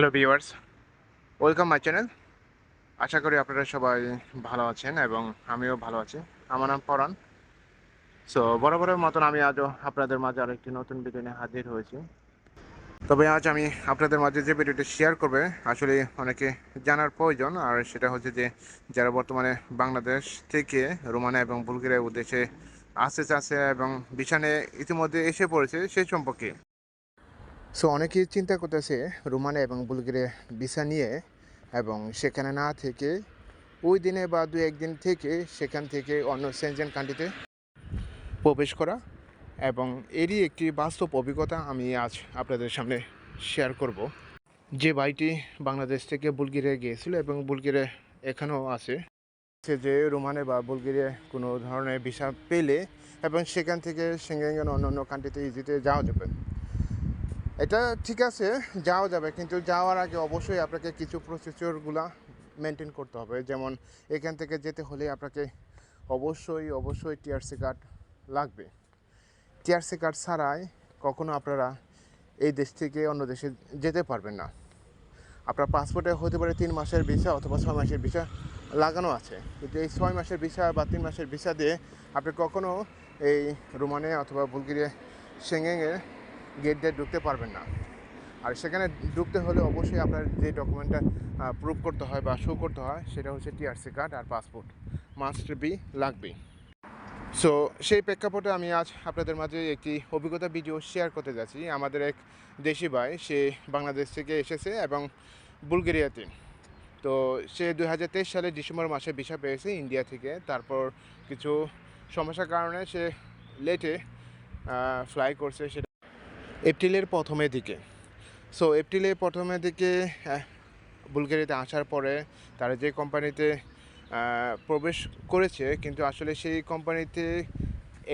Hello viewers welcome my channel আশা করি আপনারা সবাই ভালো আছেন এবং আমিও ভালো আছি। আমার নাম পরাণ। সো বরাবরের মতন আমি আজও আপনাদের মাঝে আরেকটি নতুন ভিডিও নিয়ে হাজির হয়েছি। তবে আজ আমি আপনাদের মাঝে যে ভিডিওটি শেয়ার করবে, আসলে অনেকে জানার প্রয়োজন। আর সেটা হচ্ছে যে, যারা বর্তমানে বাংলাদেশ থেকে রোমানিয়া এবং বুলগেরিয়ার উদ্দেশ্যে আসতে চাচ্ছে এবং বিছানে ইতিমধ্যে এসে পড়েছে, সে সম্পর্কে। সো অনেকেই চিন্তা করতেছে রোমানিয়া এবং বুলগেরিয়া ভিসা নিয়ে এবং সেখানে না থেকে ওই দিনে বা দু একদিন থেকে সেখান থেকে অন্য সেনজেন কান্ট্রিতে প্রবেশ করা এবং এরই একটি বাস্তব অভিজ্ঞতা আমি আজ আপনাদের সামনে শেয়ার করব। যে ভাইটি বাংলাদেশ থেকে বুলগেরিয়া গিয়েছিল এবং বুলগেরিয়া এখানেও আছে। সে যে রোমানে বা বুলগেরিয়া কোনো ধরনের ভিসা পেলে এবং সেখান থেকে সেঙ্গেন অন্য অন্য কান্ট্রিতে ইজিতে যাওয়া যাবে। এটা ঠিক আছে, যাওয়া যাবে। কিন্তু যাওয়ার আগে অবশ্যই আপনাকে কিছু প্রসিডিওরগুলো মেনটেন করতে হবে। যেমন এখান থেকে যেতে হলে আপনাকে অবশ্যই অবশ্যই টিআরসি কার্ড লাগবে। টিআরসি কার্ড ছাড়াই কখনো আপনারা এই দেশ থেকে অন্য দেশে যেতে পারবেন না। আপনার পাসপোর্টে হতে পারে তিন মাসের ভিসা অথবা ছয় মাসের ভিসা লাগানো আছে। কিন্তু এই ছয় মাসের ভিসা বা তিন মাসের ভিসা দিয়ে আপনি কখনো এই রোমানিয়া অথবা বুলগেরিয়া সেঙ্গেঙে গেট দিয়ে ঢুকতে পারবেন না। আর সেখানে ঢুকতে হলে অবশ্যই আপনার যে ডকুমেন্টটা প্রুভ করতে হয় বা শো করতে হয়, সেটা হচ্ছে টিআরসি কার্ড আর পাসপোর্ট মাস্ট বি লাগবেই। সো সেই প্রেক্ষাপটে আমি আজ আপনাদের মাঝে একটি অভিজ্ঞতা ভিডিও শেয়ার করতে যাচ্ছি। আমাদের এক দেশি ভাই, সে বাংলাদেশ থেকে এসেছে এবং বুলগেরিয়াতে। তো সে দুই সালে ডিসেম্বর মাসে ভিসা পেয়েছে ইন্ডিয়া থেকে। তারপর কিছু সমস্যার কারণে সে লেটে ফ্লাই করছে, সেটা এপ্রিলের প্রথমের দিকে। সো এপ্রিলের প্রথমের দিকে বুলগেরিয়াতে আসার পরে তারা যে কোম্পানিতে প্রবেশ করেছে, কিন্তু আসলে সেই কোম্পানিতে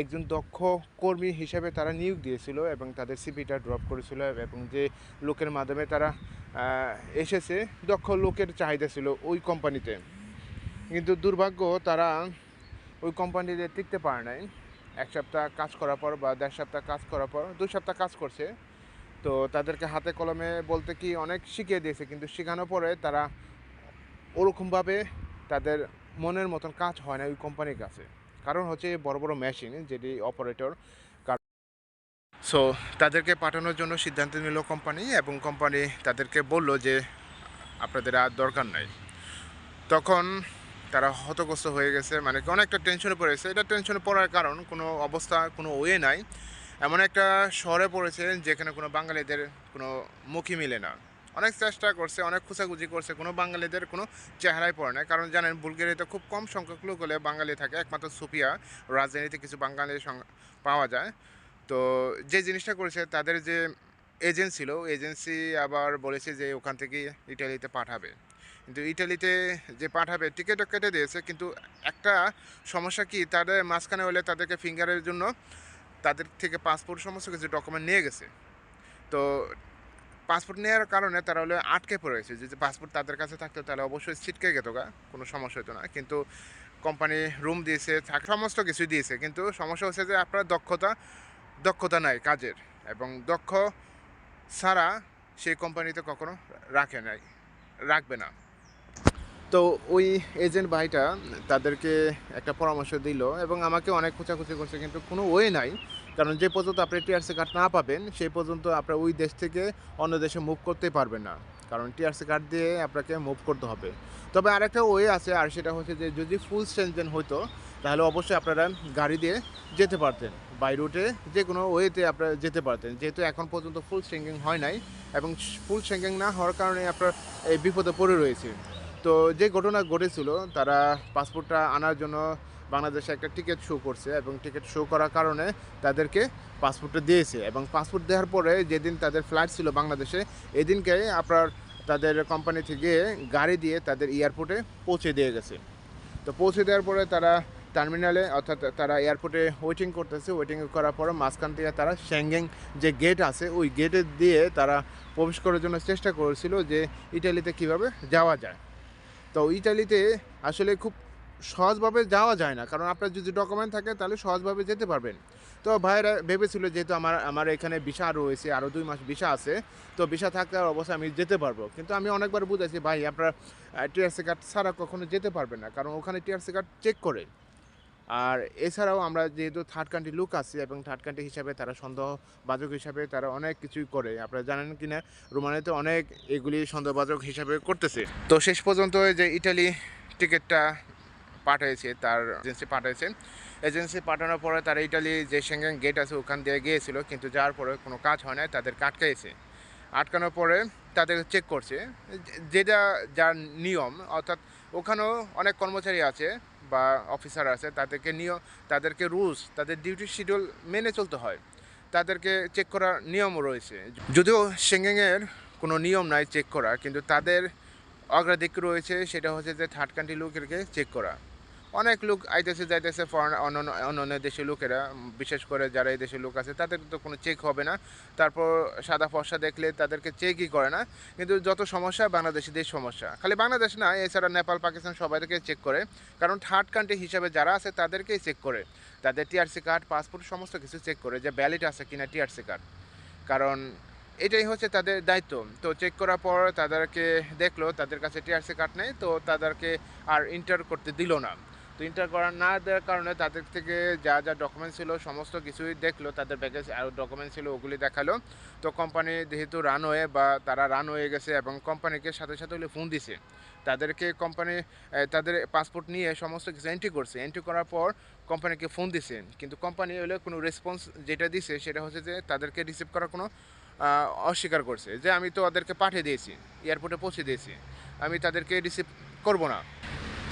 একজন দক্ষ কর্মী হিসেবে তারা নিয়োগ দিয়েছিল এবং তাদের সিপিটা ড্রপ করেছিল এবং যে লোকের মাধ্যমে তারা এসেছে, দক্ষ লোকের চাহিদা ছিল ওই কোম্পানিতে। কিন্তু দুর্ভাগ্য, তারা ওই কোম্পানিতে টিকতে পারে নাই। এক সপ্তাহ কাজ করার পর বা দেড় সপ্তাহ কাজ করার পর, দুই সপ্তাহ কাজ করছে। তো তাদেরকে হাতে কলমে বলতে কি অনেক শিখিয়ে দিয়েছে, কিন্তু শেখানোর পরে তারা ওরকমভাবে তাদের মনের মতন কাজ হয় না ওই কোম্পানির কাছে। কারণ হচ্ছে বড় বড় মেশিন যেটি অপারেটর সো তাদেরকে পাঠানোর জন্য সিদ্ধান্ত নিল কোম্পানি এবং কোম্পানি তাদেরকে বলল যে, আপনাদের আর দরকার নাই। তখন তারা হতগ্রস্ত হয়ে গেছে মানে কি অনেকটা টেনশনে পড়েছে। এটা টেনশনে পড়ার কারণ কোনো অবস্থা, কোনো ওয়ে নাই। এমন একটা শহরে পড়েছে যেখানে কোনো বাঙালিদের কোনো মুখই মিলে না। অনেক চেষ্টা করছে, অনেক খোঁচাখুচি করছে, কোনো বাঙালিদের কোনো চেহারাই পড়ে না। কারণ জানেন, বুলগেরিয়াতে খুব কম সংখ্যক লোক হলে বাঙালি থাকে, একমাত্র সুফিয়া। রাজধানীতে কিছু বাঙালি পাওয়া যায়। তো যে জিনিসটা করেছে, তাদের যে এজেন্ট ছিল এজেন্সি আবার বলেছে যে ওখান থেকে ইটালিতে পাঠাবে। কিন্তু ইটালিতে যে পাঠাবে টিকিটও কেটে দিয়েছে, কিন্তু একটা সমস্যা কি তাদের মাঝখানে হলে তাদেরকে ফিঙ্গারের জন্য তাদের থেকে পাসপোর্ট সমস্ত কিছু ডকুমেন্ট নিয়ে গেছে। তো পাসপোর্ট নেওয়ার কারণে তারা হলে আটকে পড়েছে, যদি পাসপোর্ট তাদের কাছে থাকতো তাহলে অবশ্যই ছিটকে যেত গা, কোনো সমস্যা হতো না। কিন্তু কোম্পানি রুম দিয়েছে, থাক- সমস্ত কিছু দিয়েছে, কিন্তু সমস্যা হচ্ছে যে আপনার দক্ষতা দক্ষতা নাই কাজের। এবং দক্ষ ছাড়া সেই কোম্পানিতে কখনো রাখে নাই, রাখবে না। তো ওই এজেন্ট ভাইটা তাদেরকে একটা পরামর্শ দিল এবং আমাকে অনেক খোঁচাখুচি করছে, কিন্তু কোনো ওয়ে নাই। কারণ যে পর্যন্ত আপনি টিআরসি কার্ড না পাবেন, সেই পর্যন্ত আপনার ওই দেশ থেকে অন্য দেশে মুভ করতে পারবেন না। কারণ টিআরসি কার্ড দিয়ে আপনাকে মুভ করতে হবে। তবে আরেকটা ওয়ে আছে, আর সেটা হচ্ছে যে যদি ফুল সেনজেন হতো তাহলে অবশ্যই আপনারা গাড়ি দিয়ে যেতে পারতেন। বাই রুটে যে কোনো ওয়েতে আপনারা যেতে পারতেন। যেহেতু এখন পর্যন্ত ফুল সেঙ্গিং হয় নাই এবং ফুল সেঙ্গিং না হওয়ার কারণে আপনার এই বিপদে পড়ে রয়েছে। তো যে ঘটনা ঘটেছিল, তারা পাসপোর্টটা আনার জন্য বাংলাদেশে একটা টিকিট শো করছে এবং টিকিট শো করার কারণে তাদেরকে পাসপোর্টটা দিয়েছে এবং পাসপোর্ট দেওয়ার পরে যেদিন তাদের ফ্লাইট ছিল বাংলাদেশে, এদিনকে আপনার তাদের কোম্পানি থেকে গাড়ি দিয়ে তাদের এয়ারপোর্টে পৌঁছে দিয়ে গেছে। তো পৌঁছে দেওয়ার পরে তারা টার্মিনালে অর্থাৎ তারা এয়ারপোর্টে ওয়েটিং করতেছে। ওয়েটিং করার পরে মাঝখান থেকে তারা শ্যাঙ্গেং যে গেট আছে, ওই গেটে দিয়ে তারা প্রবেশ করার জন্য চেষ্টা করেছিল যে ইটালিতে কীভাবে যাওয়া যায়। তো ইটালিতে আসলে খুব সহজভাবে যাওয়া যায় না। কারণ আপনার যদি ডকুমেন্ট থাকে, তাহলে সহজভাবে যেতে পারবেন। তো ভাইরা ভেবেছিল যেহেতু আমার আমার এখানে ভিসা রয়েছে, আরও দুই মাস ভিসা আছে, তো ভিসা থাকার অবস্থায় আমি যেতে পারব। কিন্তু আমি অনেকবার বুঝেছি, ভাই, আপনার টিআরসি কার্ড ছাড়া কখনো যেতে পারবেন না। কারণ ওখানে টিআরসি কার্ড চেক করে। আর এছাড়াও আমরা যেহেতু থার্ড কান্ট্রি লুক আছি এবং থার্ড কান্ট্রি হিসাবে তারা সন্দেহবাচক হিসাবে তারা অনেক কিছুই করে। আপনারা জানেন কি না রোমানিতে অনেক এগুলি সন্দেহবাচক হিসাবে করতেছে। তো শেষ পর্যন্ত যে ইটালি টিকিটটা পাঠিয়েছে, তার এজেন্সি পাঠিয়েছে। এজেন্সি পাঠানোর পরে তারা ইটালি যে সেঙ্গেন গেট আছে ওখান দিয়ে গিয়েছিল, কিন্তু যাওয়ার পরে কোনো কাজ হয় না তাদেরকে আটকাইছে। আটকানোর পরে তাদের চেক করছে। যেটা যার নিয়ম, অর্থাৎ ওখানেও অনেক কর্মচারী আছে বা অফিসার আছে, তাদেরকে নিয়ম তাদেরকে রুলস, তাদের ডিউটি শিডিউল মেনে চলতে হয়। তাদেরকে চেক করার নিয়মও রয়েছে। যদিও সেঙ্গেংয়ের কোনো নিয়ম নাই চেক করা কিন্তু তাদের অগ্রাধিক রয়েছে, সেটা হচ্ছে যে থার্ড কান্ট্রি লোকেরকে চেক করা। অনেক লোক আইতেছে, যাইতেছে ফরেন অন্য অন্য দেশের লোকেরা বিশেষ করে যারা এই দেশের লোক আছে, তাদের তো কোনো চেক হবে না। তারপর সাদা ফর্সা দেখলে তাদেরকে চেকই করে না। কিন্তু যত সমস্যা বাংলাদেশিদের সমস্যা। খালি বাংলাদেশ না, এছাড়া নেপাল, পাকিস্তান সবাইকে চেক করে। কারণ থার্ড কান্ট্রি হিসাবে যারা আছে, তাদেরকেই চেক করে। তাদের টিআরসি কার্ড পাসপোর্ট সমস্ত কিছু চেক করে যে ভ্যালিড আছে কিনা টিআরসি কার্ড কারণ এটাই হচ্ছে তাদের দায়িত্ব। তো চেক করার পর তাদেরকে দেখল, তাদের কাছে টিআরসি কার্ড নেই, তো তাদেরকে আর ইন্টার করতে দিল না। তো ইন্টার করা না দেওয়ার কারণে তাদের থেকে যা যা ডকুমেন্ট ছিল, সমস্ত কিছুই দেখল, তাদের ব্যাগে আর ডকুমেন্ট ছিল ওগুলি দেখাল। তো কোম্পানি যেহেতু রান হয়ে বা তারা রান হয়ে গেছে এবং কোম্পানিকে সাথে সাথে হলে ফোন দিছে, তাদেরকে কোম্পানি তাদের পাসপোর্ট নিয়ে সমস্ত কিছু এন্ট্রি করছে। এন্ট্রি করার পর কোম্পানিকে ফোন দিছে। কিন্তু কোম্পানি হলে কোনো রেসপন্স যেটা দিছে সেটা হচ্ছে যে তাদেরকে রিসিভ করার কোনো অস্বীকার করছে যে আমি তো ওদেরকে পাঠিয়ে দিয়েছি এয়ারপোর্টে পৌঁছে দিয়েছি, আমি তাদেরকে রিসিভ করব না।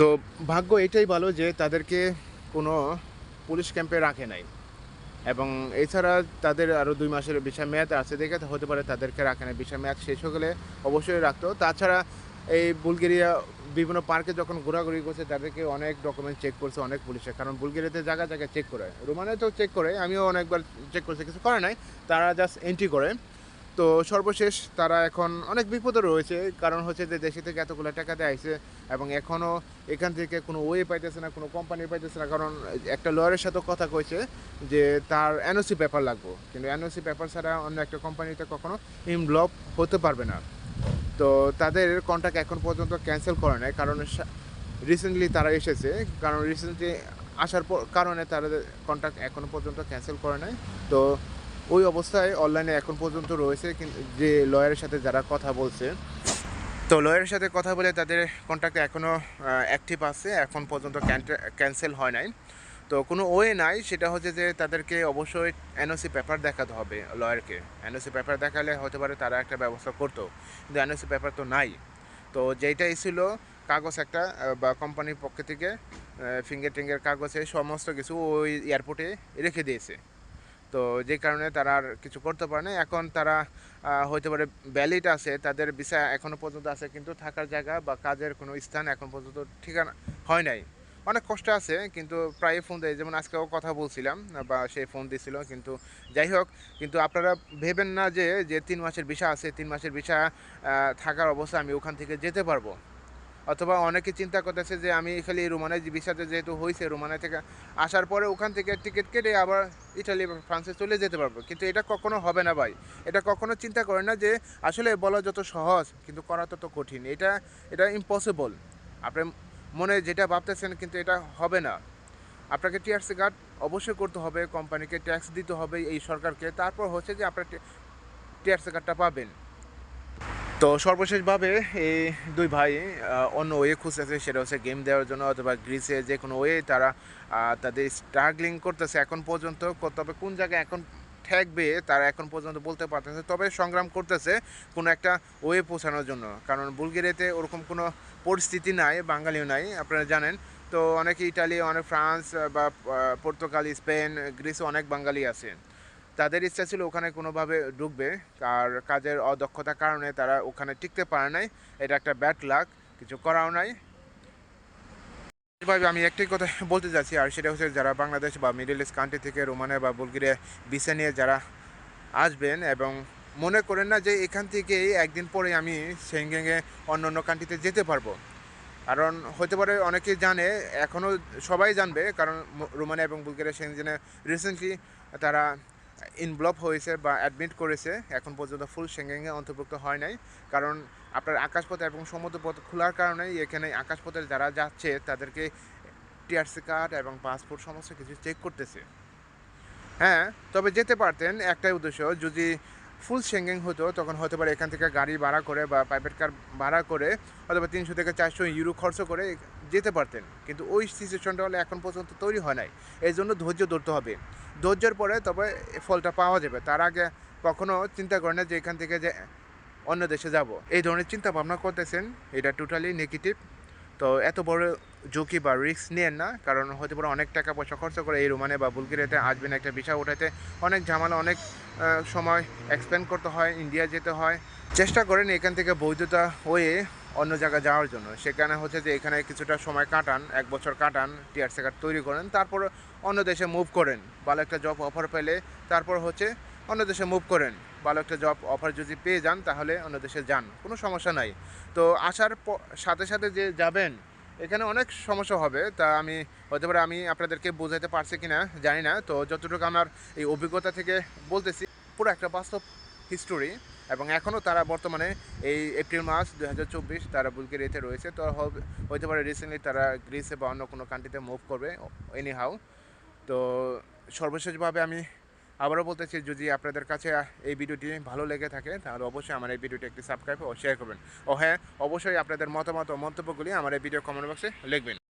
তো ভাগ্য এটাই ভালো যে তাদেরকে কোনো পুলিশ ক্যাম্পে রাখে নাই। এবং এছাড়া তাদের আরও দুই মাসের বিষয় মেয়াদ আছে, দেখে হতে পারে তাদেরকে রাখে নাই। বিষয় মেয়াদ শেষ হয়ে গেলে অবশ্যই রাখতো। তাছাড়া এই বুলগেরিয়া বিভিন্ন পার্কে যখন ঘোরাঘুরি করছে, তাদেরকে অনেক ডকুমেন্ট চেক করছে, অনেক পুলিশে। কারণ বুলগেরিয়াতে জায়গা জায়গায় চেক করে। রোমানে তো চেক করে, আমিও অনেকবার চেক করছি, কিছু করে নাই। তারা জাস্ট এন্ট্রি করে। তো সর্বশেষ তারা এখন অনেক বিপদে রয়েছে। কারণ হচ্ছে যে দেশে থেকে এতগুলো টাকা দিয়ে আইছে এবং এখনও এখান থেকে কোনো ওয়ে পাইতেছে না, কোনো কোম্পানি পাইতেছে না। কারণ একটা লয়ারের সাথে কথা কইছে যে তার এনওসি পেপার লাগবে। কিন্তু এনওসি পেপার ছাড়া অন্য একটা কোম্পানিতে কখনো ইনভলভ হতে পারবে না। তো তাদের কন্ট্যাক্ট এখন পর্যন্ত ক্যান্সেল করে নেয় কারণ রিসেন্টলি তারা এসেছে। কারণ রিসেন্টলি আসার পর, কারণে তারা কন্ট্যাক্ট এখনও পর্যন্ত ক্যান্সেল করে নেয় তো ওই অবস্থায় অনলাইনে এখন পর্যন্ত রয়েছে যে লয়ারের সাথে যারা কথা বলছে। তো লয়ারের সাথে কথা বলে তাদের কন্ট্যাক্ট এখনও অ্যাক্টিভ আছে, এখন পর্যন্ত ক্যান্সেল হয় নাই। তো কোনো ওয়ে নাই, সেটা হচ্ছে যে তাদেরকে অবশ্যই এনওসি পেপার দেখাতে হবে লয়ারকে। এনওসি পেপার দেখালে হতে পারে তারা একটা ব্যবস্থা করতো, কিন্তু এনওসি পেপার তো নাই। তো যেইটাই ছিল, কাগজ একটা বা কোম্পানির পক্ষ থেকে ফিঙ্গার টিঙ্গার কাগজে সমস্ত কিছু ওই এয়ারপোর্টে রেখে দিয়েছে। তো যে কারণে তারা আর কিছু করতে পারে না এখন তারা হইতে পারে ভ্যালিড আছে, তাদের ভিসা এখনও পর্যন্ত আছে, কিন্তু থাকার জায়গা বা কাজের কোনো স্থান এখন পর্যন্ত ঠিকানা হয় নাই। অনেক কষ্ট আছে, কিন্তু প্রায় ফোন দেয়। যেমন আজকেও কথা বলছিলাম, বা সে ফোন দিছিল, কিন্তু যাই হোক, কিন্তু আপনারা ভেবেন না যে যে তিন মাসের ভিসা আছে, তিন মাসের ভিসা থাকার অবস্থা আমি ওখান থেকে যেতে পারব। অথবা অনেকে চিন্তা করতেছে যে আমি খালি রোমানে ভিসাতে যেহেতু হয়েছে রোমানে থেকে আসার পরে ওখান থেকে টিকিট কেটে আবার ইটালি ফ্রান্সে চলে যেতে পারব। কিন্তু এটা কখনো হবে না ভাই। এটা কখনো চিন্তা করে না যে আসলে বলা যত সহজ, কিন্তু করা তত কঠিন। এটা এটা ইম্পসিবল আপনি মনে যেটা ভাবতেছেন কিন্তু এটা হবে না। আপনাকে টিআরসি কার্ড অবশ্যই করতে হবে কোম্পানিকে ট্যাক্স দিতে হবে, এই সরকারকে। তারপর হচ্ছে যে আপনার টিআরসি কার্ডটা পাবেন। তো সর্বশেষভাবে এই দুই ভাই অন্য ওয়ে খুঁজতেছে, সেটা হচ্ছে গেম দেওয়ার জন্য অথবা গ্রিসে যে কোনো ওয়ে তারা তাদের স্ট্রাগলিং করতেছে এখন পর্যন্ত তবে কোন জায়গায় এখন ঠেকবে তারা এখন পর্যন্ত বলতে পারতেছে, তবে সংগ্রাম করতেছে কোনো একটা ওয়ে পৌঁছানোর জন্য। কারণ বুলগেরিয়াতে ওরকম কোনো পরিস্থিতি নাই, বাঙালিও নাই, আপনারা জানেন। তো অনেকে ইটালি, অনেক ফ্রান্স বা পর্তুগাল, স্পেন, গ্রিসে অনেক বাঙালি আছে। তাদের ইচ্ছা ছিল ওখানে কোনোভাবে ঢুকবে, আর কাজের অদক্ষতার কারণে তারা ওখানে টিকতে পারে নাই। এটা একটা ব্যাড লাক কিছু করাও নাই। ভাবে আমি একটাই কথা বলতে যাচ্ছি আর সেটা হচ্ছে যারা বাংলাদেশ বা মিডল ইস্ট কান্ট্রি থেকে রোমানে বা বুলগেরিয়া ভিসা নিয়ে যারা আসবেন এবং মনে করেন না যে এখান থেকেই একদিন পরে আমি সেঙ্গেঙে অন্য অন্য কান্ট্রিতে যেতে পারব। কারণ হতে পারে অনেকে জানে এখনও সবাই জানবে, কারণ রোমানিয়া এবং বুলগেরিয়া সেনজেনে রিসেন্টলি তারা ইনভলভ হয়েছে বা অ্যাডমিট করেছে, এখন পর্যন্ত ফুল সেঙ্গেঙ্গে অন্তর্ভুক্ত হয় নাই। কারণ আপনার আকাশপথ এবং সমুদ্রপথ খোলার কারণে এখানে আকাশপথে যারা যাচ্ছে, তাদেরকে টিআরসি কার্ড এবং পাসপোর্ট সমস্ত কিছু চেক করতেছে। হ্যাঁ তবে যেতে পারতেন একটাই উদ্দেশ্য, যদি ফুল সেঙ্গিং হতো, তখন হতে পারে এখান থেকে গাড়ি ভাড়া করে বা প্রাইভেট কার ভাড়া করে অথবা তিনশো থেকে চারশো ইউরো খরচ করে যেতে পারতেন। কিন্তু ওই সিচুয়েশনটা হলে এখন পর্যন্ত তৈরি হয় নাই। এই জন্য ধৈর্য ধরতে হবে। ধৈর্যের পরে তবে ফলটা পাওয়া যাবে। তার আগে কখনো চিন্তা করে না যে এখান থেকে যে অন্য দেশে যাব। এই ধরনের চিন্তা ভাবনা করতেছেন, এটা টোটালি নেগেটিভ তো এত বড় ঝুঁকি বা রিস্ক নেন না, কারণ হতে পারে অনেক টাকা পয়সা খরচ করে এই রোমানে বা বুলগেরিয়াতে আসবেন একটা বিষয় ওঠাতে। অনেক ঝামেলা, অনেক সময় এক্সপ্লেন করতে হয় ইন্ডিয়া যেতে হয়। চেষ্টা করেন এখান থেকে বৈধতা হয়ে অন্য জায়গায় যাওয়ার জন্য। সেখানে হচ্ছে যে এখানে কিছুটা সময় কাটান, এক বছর কাটান টিআরসি কার্ড তৈরি করেন, তারপর অন্য দেশে মুভ করেন। ভালো একটা জব অফার পেলে তারপর হচ্ছে অন্য দেশে মুভ করেন। ভালো একটা জব অফার যদি পেয়ে যান, তাহলে অন্য দেশে যান। কোনো সমস্যা নাই। তো আসার সাথে সাথে যে যাবেন, এখানে অনেক সমস্যা হবে। তা আমি, হতে পারে আমি আপনাদেরকে বোঝাতে পারছি কি না জানি না। তো যতটুকু আমার এই অভিজ্ঞতা থেকে বলতেছি, পুরো একটা বাস্তব হিস্টোরি এবং এখনও তারা বর্তমানে এই এপ্রিল মাস দু হাজার চব্বিশ তারা রয়েছে। তো হতে পারে রিসেন্টলি তারা গ্রিসে বা অন্য কোনো কান্ট্রিতে মুভ করবে এনি হাউ তো সর্বশেষভাবে আমি আবারও বলতেছি, যদি আপনাদের কাছে এই ভিডিওটি ভালো লেগে থাকে, তাহলে অবশ্যই আমার এই ভিডিওটি একটি সাবস্ক্রাইব ও শেয়ার করবেন। ও হ্যাঁ অবশ্যই আপনাদের মতামত ও মন্তব্যগুলি আমার এই ভিডিও কমেন্ট বক্সে লিখবেন।